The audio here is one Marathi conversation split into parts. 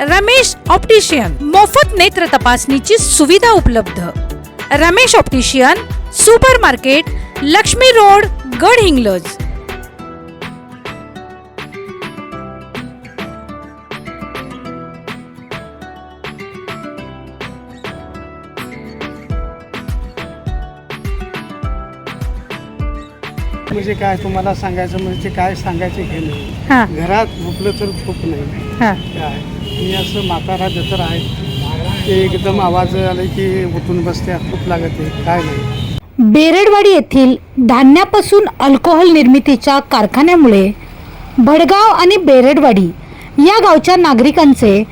रमेश ऑप्टिशियन. मोफत नेत्र तपासणीची सुविधा उपलब्ध. Ramesh optician super market Laxmi road Gadhinglaj म्हणजे काय तुम्हाला सांगायचं म्हणजे काय सांगायचं हे नाही. घरात झोपलं तर झोप नाही. हा. काय? मी असं म्हातारा जतर आहे. ते एकदम आवाज आले की उठून बसते खूप लागत. आहे काय नाही. बेरडवाडी येथील धान्यापासून अल्कोहोल निर्मितीच्या कारखान्यामुळे भडगाव आणि बेरडवाडी या गावच्या नागरिकांचे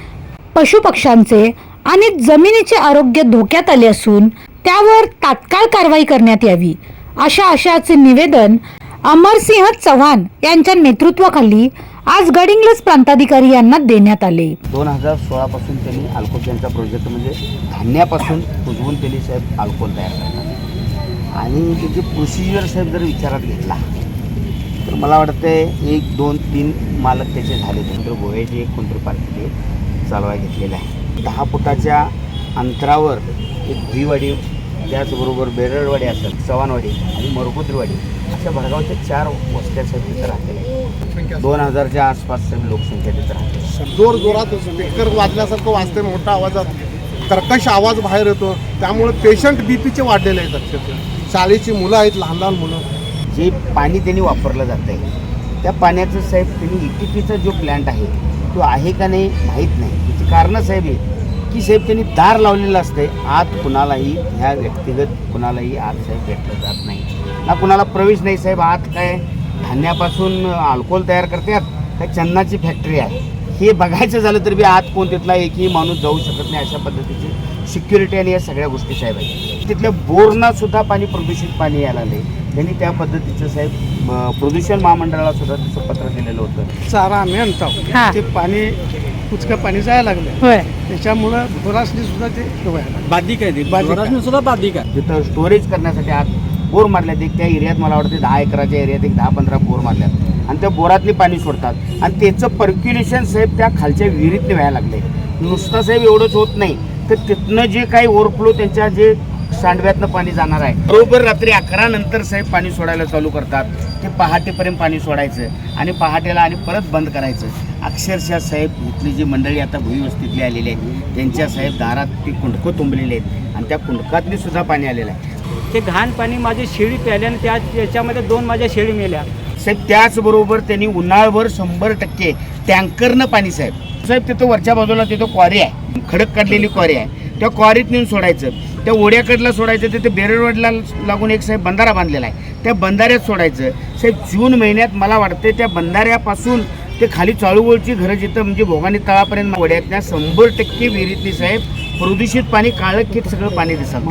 पशुपक्ष्यांचे आणि जमिनीचे आरोग्य धोक्यात आले असून त्यावर तात्काळ कारवाई करण्यात यावी अशा आशयाचे निवेदन अमरसिंह चव्हाण यांच्या नेतृत्वाखाली आज गडिंग्लज प्रांताधिकारी यांना देण्यात आले. दोन हजार सोळापासून त्यांनी अल्कोहोलचा प्रोजेक्ट म्हणजे धान्यापासून कुजवून त्यांनी साहेब अल्कोल तयार करतात आणि त्याची प्रोसिजर साहेब जर विचारात घेतला तर मला वाटतं एक दोन तीन मालक त्याचे झाले. कोणतरी गोव्याचे एक कोणतरी पार्टीचे चालवाय घेतलेले आहे. दहा फुटाच्या अंतरावर एक भुईवाडी त्याचबरोबर बेरडवाडी असेल चव्हाणवाडी आणि मरकुत्रीवाडी अशा भडगावच्या चार वस्त्या साहेब तिथं राहलेल्या दोन हजारच्या आसपास साहेब लोकसंख्या तिथं राहते. जोर जोरात स्पीकर वाजल्यासारखं वाजते मोठ्या आवाजात. कर्कश आवाज बाहेर येतो. त्यामुळे पेशंट बीपीचे वाढलेले आहेत अक्षरशः. शाळेची मुलं आहेत लहान लहान मुलं. जे पाणी त्यांनी वापरलं जातं आहे त्या पाण्याचं साहेब त्यांनी ई टी पीचा जो प्लॅन्ट आहे तो आहे का नाही माहीत नाही. त्याची कारणं साहेब आहे की साहेब त्यांनी दार लावलेलं असते आत कुणालाही ह्या व्यक्तिगत कुणालाही आत साहेब भेटलं जात नाही. ना कुणाला प्रवेश नाही साहेब आत काय? धान्यापासून अल्कोहोल तयार करतात काय चन्नाची फॅक्टरी आहे. हे बघायचं झालं तर बी आत कोण तिथला एकही माणूस जाऊ शकत नाही अशा पद्धतीची सिक्युरिटी आणि या सगळ्या गोष्टी साहेब आहेत. तिथल्या बोरना सुद्धा पाणी प्रदूषित पाणी यायला लागले त्यांनी त्या पद्धतीचं साहेब प्रदूषण महामंडळाला सुद्धा त्याचं पत्र दिलेलं होतं. चारा आम्ही आणतो. हा. ते पाणी कुचकं पाणी जायला लागलं होय. त्याच्यामुळं ढोरासनी सुद्धा ते. बाधिक आहे बाधिक सुद्धा बाधिक आहे. तिथं स्टोरेज करण्यासाठी आत बोर मारल्यात एक त्या एरियात मला वाटतं दहा एकराच्या एरियात एक दहा पंधरा बोर मारल्यात. आणि त्या बोरातली पाणी सोडतात. आणि त्याचं पर्क्युलेशन साहेब त्या खालच्या विहिरीतने व्हायला लागले नुसतं साहेब एवढंच होत नाही. तर तिथनं जे काही ओव्हरफ्लो त्यांच्या जे सांडव्यातनं पाणी जाणार आहे. बरोबर रात्री अकरा नंतर साहेब पाणी सोडायला चालू करतात. ते पहाटेपर्यंत पाणी सोडायचं आणि पहाटेला आणि परत बंद करायचं. अक्षरशः साहेब इथली जी मंडळी आता भुईवस्तीतली आलेली आहेत त्यांच्या साहेब दारात ती कुंडकं तुंबलेली आहेत आणि त्या कुंडकातली सुद्धा पाणी आलेलं आहे. ते घाण पाणी माझी शेळी प्यायल्याने त्या त्याच्यामध्ये दोन माझ्या शेळी मेल्या. साहेब त्याचबरोबर त्यांनी उन्हाळभर शंभर टक्के टँकरनं पाणी साहेब. साहेब तिथं वरच्या बाजूला तिथं क्वारी आहे. खडक काढलेली क्वारी आहे. त्या क्वारीत नेऊन सोडायचं. त्या ओढ्याकडला सोडायचं तिथे बेरडवाडला लागून एक साहेब बंधारा बांधलेला आहे. त्या बंधाऱ्यात सोडायचं. साहेब जून महिन्यात मला वाटते त्या बंधाऱ्यापासून ते खाली चाळूवळची घरं जिथं म्हणजे भोगानी तळापर्यंत ओढ्यातल्या शंभर टक्के विहिरीतली साहेब प्रदूषित पाणी काळं किट सगळं पाणी दिसत.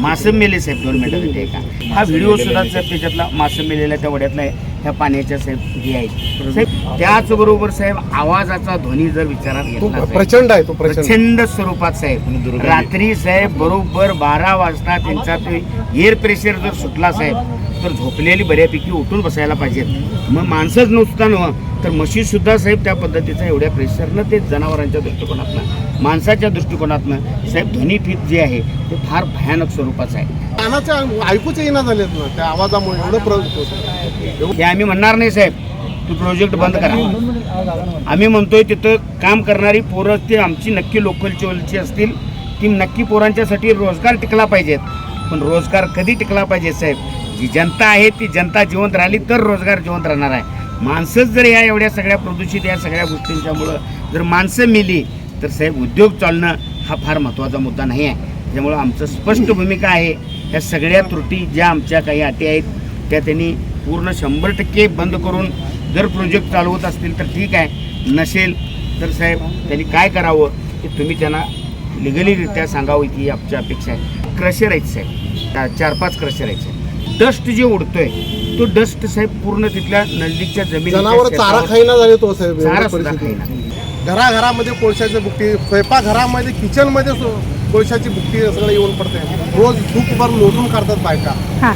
मासं मेले साहेब दोन मिनिटं ते का हा व्हिडिओ सुद्धा साहेब त्याच्यातला मासं मेलेल्या त्या वड्यातला आहे. ह्या पाण्याच्या साहेब हे आहेत. साहेब त्याचबरोबर साहेब आवाजाचा ध्वनी जर विचारात घेतला प्रचंड आहे तो प्रचंड. स्वरूपात साहेब. रात्री साहेब बरोबर बारा वाजता त्यांचा ते एअर प्रेशर जर सुटला साहेब तर झोपलेली बऱ्यापैकी उठून बसायला पाहिजेत. मग माणसंच नुसतं नव्ह तर म्हशी सुद्धा साहेब त्या पद्धतीचा एवढ्या प्रेशरनं ते जनावरांच्या दृष्टिकोनातनं माणसाच्या दृष्टिकोनातनं साहेब ध्वनीफीत जे आहे ते फार भयानक स्वरूपाचं आहे. कानाच्या ऐकूच येईना झालेत ना त्या आवाजामुळे एवढं होतं. हे आम्ही म्हणणार नाही साहेब तू प्रोजेक्ट बंद करा. आम्ही म्हणतोय तिथं काम करणारी पोरं ती आमची नक्की लोकलची असतील ती नक्की पोरांच्यासाठी रोजगार टिकला पाहिजेत. पण रोजगार कधी टिकला पाहिजे साहेब? जी जनता आहे ती जनता जिवंत राहिली तर रोजगार जिवंत राहणार आहे. माणसंच जर या एवढ्या सगळ्या प्रदूषित या सगळ्या गोष्टींच्यामुळं जर माणसं मिली तर साहेब उद्योग चालणं हा फार महत्त्वाचा मुद्दा नाही आहे. त्यामुळं आमचं स्पष्ट भूमिका आहे ह्या सगळ्या त्रुटी ज्या आमच्या काही अटी आहेत त्या त्यांनी पूर्ण शंभर टक्के बंद करून जर प्रोजेक्ट चालवत असतील तर ठीक आहे. नसेल तर साहेब त्यांनी काय करावं ते तुम्ही त्यांना लिगलीरित्या सांगावं की आमची अपेक्षा आहे क्रशर आहेत साहेब. चार पाच क्रशर आहेत साहेब. डस्ट जे उडतोय तो डस्ट साहेब पूर्ण तिथल्या नजदीकच्या जमिनी जनावर चारा खाईना झाले तो साहेब चारा सुद्धा परिस्थिती. घराघरामध्ये कोळशाची बुकटी स्वयंपाकघरामध्ये किचनमध्ये कोळशाची बुकटी सगळं येऊन पडते रोज धूप भर लोटून काढतात हा. बायका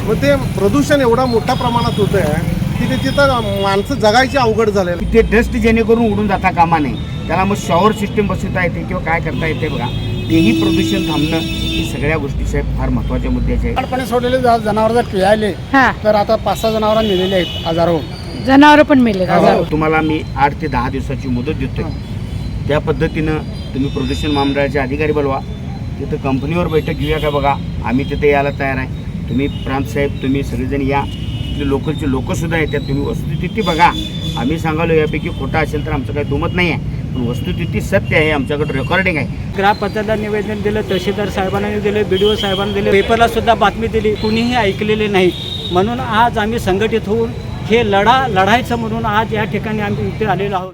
मग ते प्रदूषण एवढ्या मोठ्या प्रमाणात होत आहे की ते तिथं माणसं जगायची अवघड झाले ते डस्ट जेणेकरून उडून जाता कामा नये. त्याला मग शॉवर सिस्टीम बसवता येते किंवा काय करता येते बघा. तेही प्रदूषण थांबणं ही सगळ्या गोष्टी साहेब फार महत्त्वाच्या मुद्द्याच्या आहेत. सोडलेले जनावर जर पिळाले हा. तर आता पाच सहा जनावर आहेत आजारावर जनावर पण मेले तुम्हाला मी आठ ते दहा दिवसाची मुदत देतोय. त्या पद्धतीनं तुम्ही प्रदूषण महामंडळाचे अधिकारी बोलवा. तिथं कंपनीवर बैठक घेऊया का बघा. आम्ही तिथे यायला तयार आहे. तुम्ही प्रांत साहेब तुम्ही सगळेजण या. तिथले लोकलचे लोकसुद्धा येतात. तुम्ही वस्तुस्थिती बघा. आम्ही सांगालो यापैकी खोटा असेल तर आमचं काही दुमत नाही आहे पण वस्तुस्थिती सत्य आहे. आमच्याकडे रेकॉर्डिंग आहे. ग्रामपंचायतला निवेदन दिलं तहसीलदार साहेबांना दिले बी डी ओ साहेबांना दिले. पेपरला सुद्धा बातमी दिली. कुणीही ऐकलेले नाही. म्हणून आज आम्ही संघटित होऊन हे लढा लढायचं म्हणून आज या ठिकाणी आम्ही इथे आलेलो आहोत.